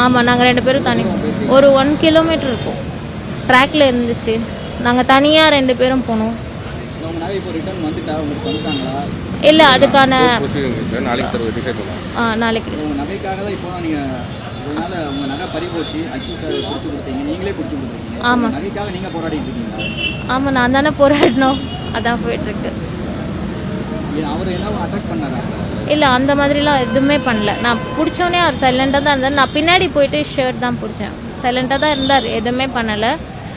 ஆமாம் நாங்கள் ரெண்டு பேரும் தனி. ஒரு ஒன் கிலோமீட்டர் இருக்கும். ட்ராக்ல இருந்துச்சு. நாங்கள் தனியாக ரெண்டு பேரும் போனோம். இல்லை அதுக்கான ஆ, நாளைக்கு. உங்கள் நகைக்காக தான் இப்போ நீங்கள் இதனால உங்கள் நகை பறி போச்சு. அக்யூஸ் பிடிச்சி கொடுத்தீங்க. நீங்களே பிடிச்சி கொடுத்துருக்கீங்க ஆமா. உங்க நகைக்காக நீங்கள் போராடிட்டு இருக்கீங்களா? ஆமாம் நான் தானே போராடினோம். அதான் போயிட்டுருக்கு ஏன் அவர் என்ன அட்டாக் பண்ணாரா இல்லை அந்த மாதிரிலாம் எதுவுமே பண்ணல. நான் பிடிச்சோன்னே அவர் சைலண்டாக தான் இருந்தார். நான் பின்னாடி போயிட்டு ஷர்ட் தான் பிடிச்சேன். சைலண்டாக தான் இருந்தார். எதுவுமே பண்ணலை.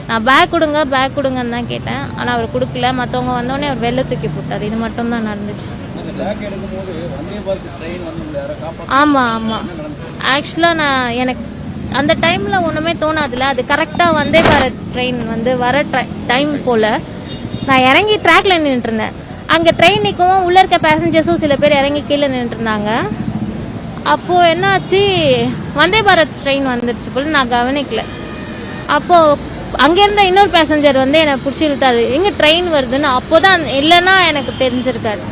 நான் பேக் கொடுங்க பேக் கொடுங்கன்னு தான் கேட்டேன். ஆனால் அவர் கொடுக்கல. மற்றவங்க வந்தோடனே அவர் வெளில தூக்கி போட்டார். இது மட்டும் தான் நடந்துச்சு. ஆமாம் ஆமாம் ஆக்சுவலாக நான் எனக்கு அந்த டைமில் ஒன்றுமே தோணாதுல அது கரெக்டாக வந்தே வர ட்ரெயின் வந்து வர டைம் போல். நான் இறங்கி ட்ராக்ல நின்றுட்டு இருந்தேன். அங்கே ட்ரெயின் நிற்கவும் உள்ளே இருக்க பேசஞ்சர்ஸும் சில பேர் இறங்கி கீழே நின்றுட்டு இருந்தாங்க அப்போது என்னாச்சு? வந்தே பாரத் ட்ரெயின் வந்துருச்சு போல நான் கவனிக்கல. அப்போது அங்கே இருந்த இன்னொரு பேசஞ்சர் வந்து என்னை பிடிச்சி இழுத்தாரு. எங்கே ட்ரெயின் வருதுன்னு அப்போ தான் இல்லைன்னா எனக்கு தெரிஞ்சிருக்காரு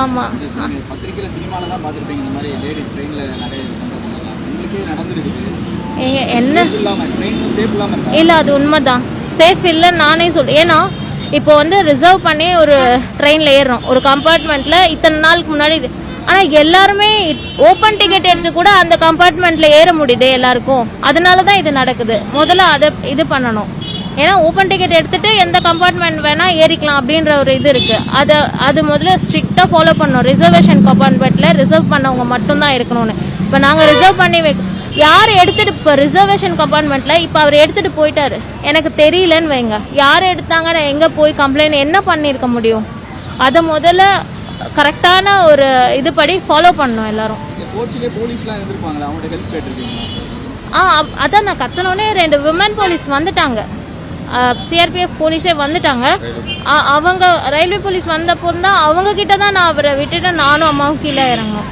ஆமாம் என்ன? இல்ல அது உண்மைதான். சேஃப் இல்லைன்னு நானே சொல்றேன் ஏன்னா இப்போ வந்து ரிசர்வ் பண்ணி ஒரு ட்ரெயினில் ஏறுறோம் ஒரு கம்பார்ட்மெண்ட்டில் இத்தனை நாளுக்கு முன்னாடி இது. எல்லாருமே ஓப்பன் டிக்கெட் எடுத்து கூட அந்த கம்பார்ட்மெண்ட்டில் ஏற முடியுது எல்லாருக்கும். அதனால தான் இது நடக்குது. முதல்ல அதை இது பண்ணணும். ஏன்னா ஓப்பன் டிக்கெட் எடுத்துட்டு எந்த கம்பார்ட்மெண்ட் வேணால் ஏறிக்கலாம் அப்படின்ற ஒரு இது இருக்குது அதை அது முதல்ல ஸ்ட்ரிக்டாக ஃபாலோ பண்ணணும். ரிசர்வேஷன் கம்பார்ட்மெண்ட்டில் ரிசர்வ் பண்ணவங்க மட்டும்தான் இருக்கணும்னு. இப்போ நாங்கள் ரிசர்வ் பண்ணி வை யார் எடுத்துட்டு இப்போ ரிசர்வேஷன் கம்பார்ட்மெண்ட்ல இப்போ அவர் எடுத்துட்டு போயிட்டாரு. எனக்கு தெரியலன்னு வைங்க. யார் எடுத்தாங்க நான் எங்க போய் கம்ப்ளைண்ட் என்ன பண்ணியிருக்க முடியும்? அதை முதல்ல கரெக்டான ஒரு இதுபடி ஃபாலோ பண்ணணும் எல்லாரும். ஆ அதான் நான் கத்தனோடனே ரெண்டு விமன் போலீஸ் வந்துட்டாங்க. சிஆர்பிஎஃப் போலீஸே வந்துட்டாங்க. அவங்க ரயில்வே போலீஸ் வந்தப்போ தான் அவங்க கிட்ட தான் நான் அவரை விட்டுட்டு நானும் அம்மாவும் கீழே இறங்கணும்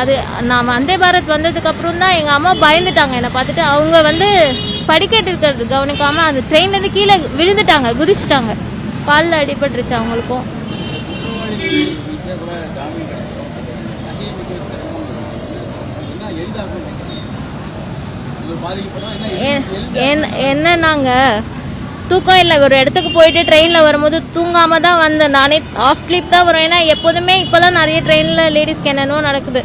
அது நான் வந்தே பாரத் வந்ததுக்கப்புறம் தான் எங்க அம்மா பயந்துட்டாங்க. என்னை பார்த்துட்டு அவங்க வந்து படிக்கட்டு இருக்கிறது கவனிக்காமல் அந்த ட்ரெயின்லேருந்து கீழே விழுந்துட்டாங்க குதிச்சிட்டாங்க. பாலில் அடிபட்டுருச்சு அவங்களுக்கும். என்ன எளிதாக என்னன்னாங்க தூக்கம் இல்லை. ஒரு இடத்துக்கு போயிட்டு ட்ரெயினில் வரும்போது தூங்காம தான் வந்தேன். நானே ஆஃப் ஸ்லீப் தான் வரும். ஏன்னா எப்போதுமே இப்போல்லாம் நிறைய ட்ரெயினில் லேடிஸ்க்கு என்னென்னவோ நடக்குது.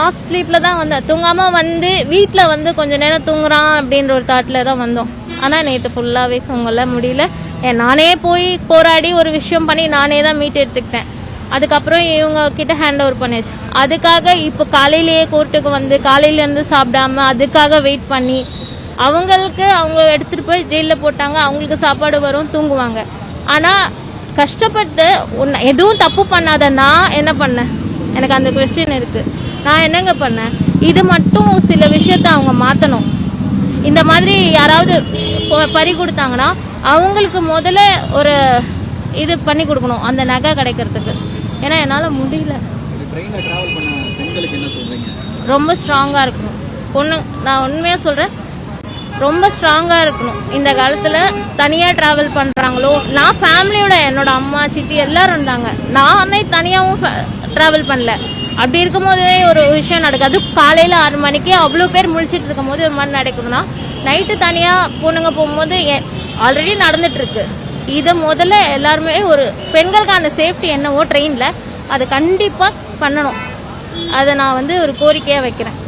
ஆஃப் ஸ்லீப்பில் தான் வந்தேன். தூங்காம வந்து வீட்டில் வந்து கொஞ்ச நேரம் தூங்குறான் அப்படின்ற ஒரு தாட்டில் தான் வந்தோம். ஆனால் நேற்று ஃபுல்லாகவே தூங்கல முடியல. ஏன் நானே போய் போராடி ஒரு விஷயம் பண்ணி நானே தான் மீட் எடுத்துக்கிட்டேன். அதுக்கப்புறம் இவங்க கிட்ட ஹேண்ட் ஓவர் பண்ணியாச்சு. அதுக்காக இப்போ காலையிலேயே கோர்ட்டுக்கு வந்து காலையிலேருந்து சாப்பிடாம அதுக்காக வெயிட் பண்ணி அவங்களுக்கு அவங்க எடுத்துகிட்டு போய் ஜெயிலில் போட்டாங்க. அவங்களுக்கு சாப்பாடு வரும் தூங்குவாங்க. ஆனால் கஷ்டப்பட்டு உன்னை எதுவும் தப்பு பண்ணாத நான் என்ன பண்ணேன் எனக்கு அந்த கொஸ்டின் இருக்குது நான் என்னங்க பண்ணேன்? இது மட்டும் சில விஷயத்த அவங்க மாத்தணும். இந்த மாதிரி யாராவது பறி கொடுத்தாங்கன்னா அவங்களுக்கு முதல்ல ஒரு இது பண்ணி கொடுக்கணும் அந்த நகை கிடைக்கிறதுக்கு. ஏன்னா என்னால் முடியல. ரொம்ப ஸ்ட்ராங்காக இருக்கணும். பொண்ணு நான் உண்மையாக சொல்கிறேன் ரொம்ப ஸ்ட்ராங்காக இருக்கணும். இந்த காலத்தில் தனியாக ட்ராவல் பண்ணுறாங்களோ நான் ஃபேமிலியோட என்னோட அம்மா சித்தி எல்லாரும் இருந்தாங்க. நானே தனியாகவும் ட்ராவல் பண்ணல. அப்படி இருக்கும்போதே ஒரு விஷயம் நடக்காது. அதுவும் காலையில் ஆறு மணிக்கு அவ்வளோ பேர் முழிச்சிட்டு இருக்கும்போது ஒரு மாதிரி நடக்குதுன்னா நைட்டு தனியாக பொண்ணுங்க போகும்போது ஆல்ரெடி நடந்துட்டுருக்கு. இதை முதல்ல எல்லாருமே ஒரு பெண்களுக்கான சேஃப்டி என்னவோ ட்ரெயினில் அதை கண்டிப்பாக பண்ணணும். அதை நான் வந்து ஒரு கோரிக்கையாக வைக்கிறேன்.